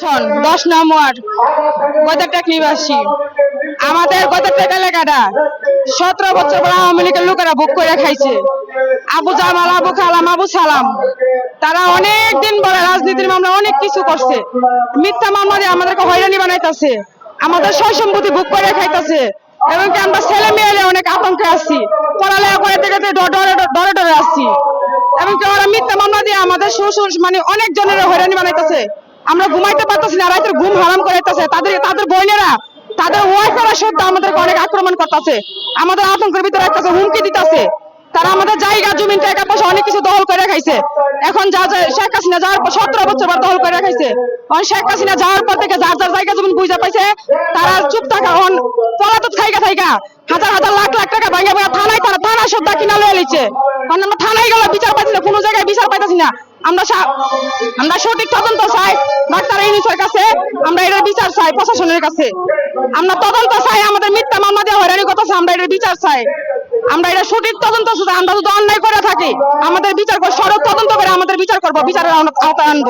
সন দশ নম ওয়ার্ড। গদারটেক নিবাসী। আমাদের এলাকাটা সতেরো বছর পর আওয়ামী লীগের লোকেরা বুক করে খাইছে। আবু জামাল, আবু কালাম আবু সালাম। তারা অনেক দিন পরে রাজনীতির মামলা অনেক কিছু করছে। মিথ্যা মামলা দিয়ে আমাদেরকে হয়রানি বানাইতেছে। আমাদের সয় সম্পত্তি বুক করে খাইতেছে। এবং কি আমরা ছেলে মেয়েরা অনেক আতঙ্কে আছি। পড়ালেখা করে থেকে ডরে ডরে আসছি এবং কি ওরা মিথ্যা মামলা দিয়ে আমাদের শ্বশুর মানে অনেক জনের হয়রানি বানাইতেছে। আমরা ঘুমাইতে পারতেছি না রাতের ঘুম হারাম করাইতেছে তাদের তাদের বোনেরা, তাদের ওয়াইফেরা সত্য আমাদেরকে অনেক আক্রমণ করতেছে। আমাদের আতঙ্কের ভিতরে রাখতেছে হুমকি দিতেছে। তারা আমাদের জায়গা জমি টাকা পয়সা অনেক কিছু দখল করে খাইছে। এখন যা শেখ হাসিনা যাওয়ার পর সতেরো বছর পর দখল করে খাইছে। অন শেখ হাসিনা যাওয়ার পর থেকে যার যার জায়গা জমি বুঝা পাইছে, তারা চুপ থাকা অন পলাতক থাইকা থাইকা হাজার হাজার লাখ লাখ টাকা ভাঙা ভাঙা থানায় তারা থানা সব কিনা লয়ে লিছে আমরা থানায় গেলে বিচার পাইছি না, কোনো জায়গায় বিচার পাইতেছি না। আমরা আমরা সঠিক তদন্ত চাই। ডাক্তার ইউনিসের কাছে, আমরা এটার বিচার চাই প্রশাসনের কাছে। আমরা তদন্ত চাই, আমাদের মিথ্যা মামলা দিয়ে হয়রানি করতেছে, আমরা এটার বিচার চাই। আমরা এটা সঠিক তদন্ত চাই আমরা যদি অন্যায় করে থাকি, আমাদের বিচার করে সড়ক তদন্ত করে আমাদের বিচার করব, বিচারের আওতা- আওতায় আনব।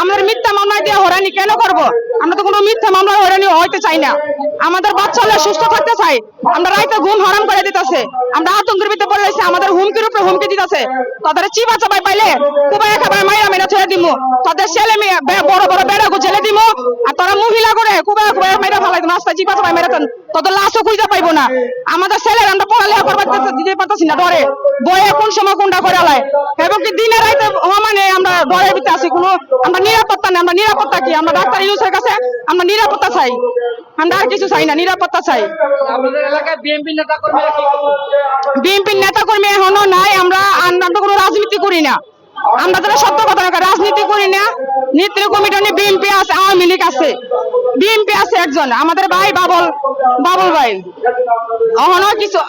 আমাদের মিথ্যা মামলা দিয়ে হয়রানি কেন করব? আমরা তো কোনো মিথ্যা মামলা হয়রানি হইতে চাই না। আমাদের বাচ্চারা সুস্থ থাকতে চাই। আমরা রাইতে ঘুম হারাম করে দিতেছে। আমরা আতঙ্কের ভিতরে পড়ে রয়েছে, আমাদের হুমকির উপরে হুমকি দিতেছে। তাদের চিবা চাবাই পাইলে কুবাই একেবারে মাইরা মেরা ছেড়ে দিমু। তাদের ছেলে মেয়ে বড় বড় বেড়া ছেলে দিমু। আর তারা মহিলা করে কুবাই কুবাই রাস্তায় তাদের লাশও খুঁজে পাইবো না। আমাদের ছেলের আমরা পড়ালেখা করবার দিতে পারতেছি না ডরে বয়ে কোন সময় কোনটা করে এবং কি দিনে রাইতে মানে আমরা ডরের ভিতরে আছি কোনো আমরা নিরাপত্তা নেই আমরা নিরাপত্তা কি? আমরা ডাক্তার ইউসের কাছে আমরা নিরাপত্তা চাই। আমরা আর কিছু চাই না নিরাপত্তা চাই। বিএনপি নেতা বিএনপির নেতা কর্মী এখনও নাই আমরা আমরা কোনো রাজনীতি করি না। আমরা যারা সত্য কথা রাজনীতি করি না। নেতৃত্ব কমিটি বিএনপি আছে আওয়ামী লীগ আছে। বিএনপি আছে একজন, আমাদের ভাই বাবল বাবল ভাই। এখনও কিছু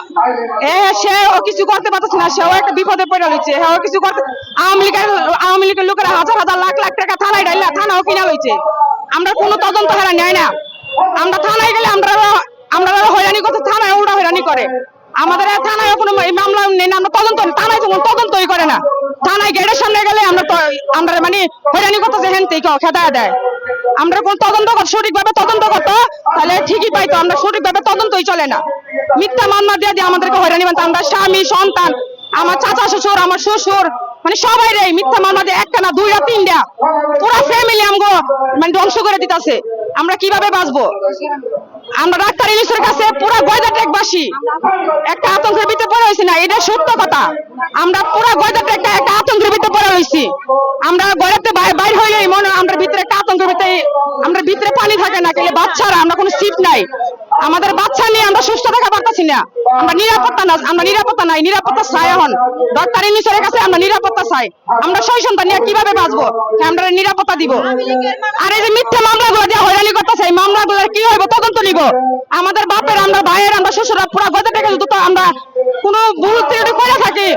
সে ও কিছু করতে পারতেছে না, সেও একটা বিপদে পড়ে রয়েছে হ্যাঁ কিছু করতে, আওয়ামী লীগের আওয়ামী লীগের লোকেরা হাজার হাজার লাখ লাখ টাকা থানায় ডাইলা থানাও কিনা লইছে। আমরা কোনো তদন্ত হারা নেয় না। আমরা থানায় গেলে আমরা আমরা হয়রানি করতে, থানায় উল্টা হয়রানি করে। আমাদের থানায় কোনো মামলা নেই না, আমরা তদন্ত, থানায় কোনো তদন্তই করে না। থানায় গেটের সামনে গেলে আমরা আমরা মানে হয়রানি করতে হেন থেকে খেদা দেয়। আমরা কোন তদন্ত সঠিকভাবে তদন্ত করতো তাহলে ঠিকই পাইতো, আমরা সঠিকভাবে তদন্তই চলে না। মিথ্যা মামলা দিয়ে দিয়ে আমাদেরকে হয়রানি বানতো, আমরা স্বামী, সন্তান, আমার চাচা, শ্বশুর, আমার শ্বশুর মানে সবাই রে, মিথ্যা মামলা দিয়ে একটা না দুইটা, তিনটা, পুরো ফ্যামিলি আমগো মানে ধ্বংস করে দিতাছে। আমরা কীভাবে বাঁচবো? আমরা ডাক্তার ইলিশের কাছে পুরো গয়দা টেকবাসী একটা আতঙ্কের ভিতরে পড়ে হয়েছি না, এটা সত্য কথা। আমরা পুরো গয়দা টেকটা একটা আতঙ্কের ভিতরে পড়ে হয়েছি আমরা গয়দাতে বাইর হয় ভিতরে পানি থাকে না কেলে বাচ্চারা, আমরা কোনো সিট নাই। আমাদের বাচ্চা নিয়ে আমরা সুস্থ থাকা পারতাছি না। আমরা নিরাপত্তা না আমরা নিরাপত্তা নাই, নিরাপত্তা চাই এখন ডাক্তার ইলিশের কাছে আমরা নিরাপত্তা চাই। আমরা সই সন্তান নিয়ে কীভাবে বাঁচবো? আমরা নিরাপত্তা দিব। আর এই যে মিথ্যা মামলাগুলো দিয়ে হয়রানি করতেছে, এই মামলাগুলো কি হইব? তদন্ত নিব। আমাদের বাপের আমরা, ভাইয়ের আমরা শ্বশুরা পুরো গদে থেকে তো আমরা কোনো ভুল ত্রুটি করে থাকি,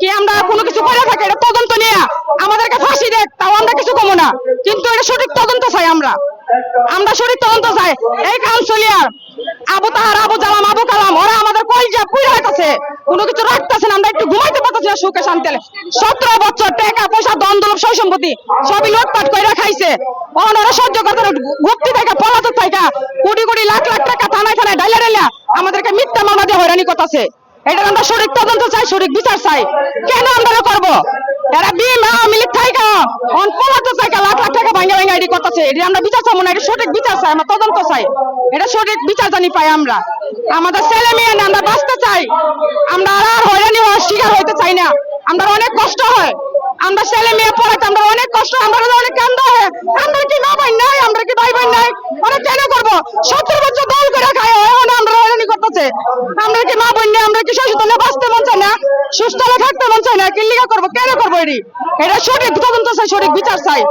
কি আমরা কোনো কিছু করে থাকি, এটা তদন্ত নিয়ে আমাদেরকে ফাঁসি দেখ তাও আমরা কিছু কমো না। কিন্তু এটা সঠিক তদন্ত চাই আমরা। আমরা সঠিক তদন্ত চাই। এই কাউন্সিলিয়ার আবু তাহার, আবু জালাম আবু কালাম, ওরা আমাদের কলজা পুড়ে হইতাছে কোনো কিছু রাখতেছে না, আমরা একটু ঘুমাইতে পারতেছি না সুখে শান্তি সতেরো বছর টাকা, পয়সা দন দলব সয় সম্পত্তি সবই লুটপাট করে খাইছে। ওখানে ওরা সহ্য করতে গুপ্তি থেকে, পলাতক থেকে, কোটি কোটি লাখ লাখ টাকা থানায় থানায় ডাইলা ডাইলা আমাদেরকে মিথ্যা মামলা দিয়ে হয়রানি করতেছে। এটা আমরা সঠিক তদন্ত চাই শরীর বিচার চাই। কেন আমরা করব? এরা বিম আওয়ামী লীগ অন পলাতক থাইকা লাখ লাখ টাকা ভাঙা এটি করতেছে এটা আমরা বিচার চাবো না, এটা সঠিক বিচার চাই, আমরা তদন্ত চাই। এটা সঠিক বিচার জানি পাই আমরা। আমাদের ছেলে মেয়ে আমরা বাঁচতে চাই। আমরা আর হয়রানি হওয়ার শিকার হইতে চাই না। আমরা অনেক কষ্ট হয়। আমরা ছেলে মেয়ে পড়াতে আমরা অনেক কষ্ট, আমরা অনেক কান্দ হয়। আমরা কি মা ভাই নাই, আমরা কি ভাই বোন নাই? আমরা কেন করব? সত্তর বছর দল করে খাই এখন আমরা হয়রানি করতেছে। আমরা কি মা বোন আমরা কি সচেতন বাঁচতে মন চাই না? সুস্থ থাকতে মন চাই না, কি লিগা করব? কেন করব এটি? এটা সঠিক তদন্ত চাই, সঠিক বিচার চাই।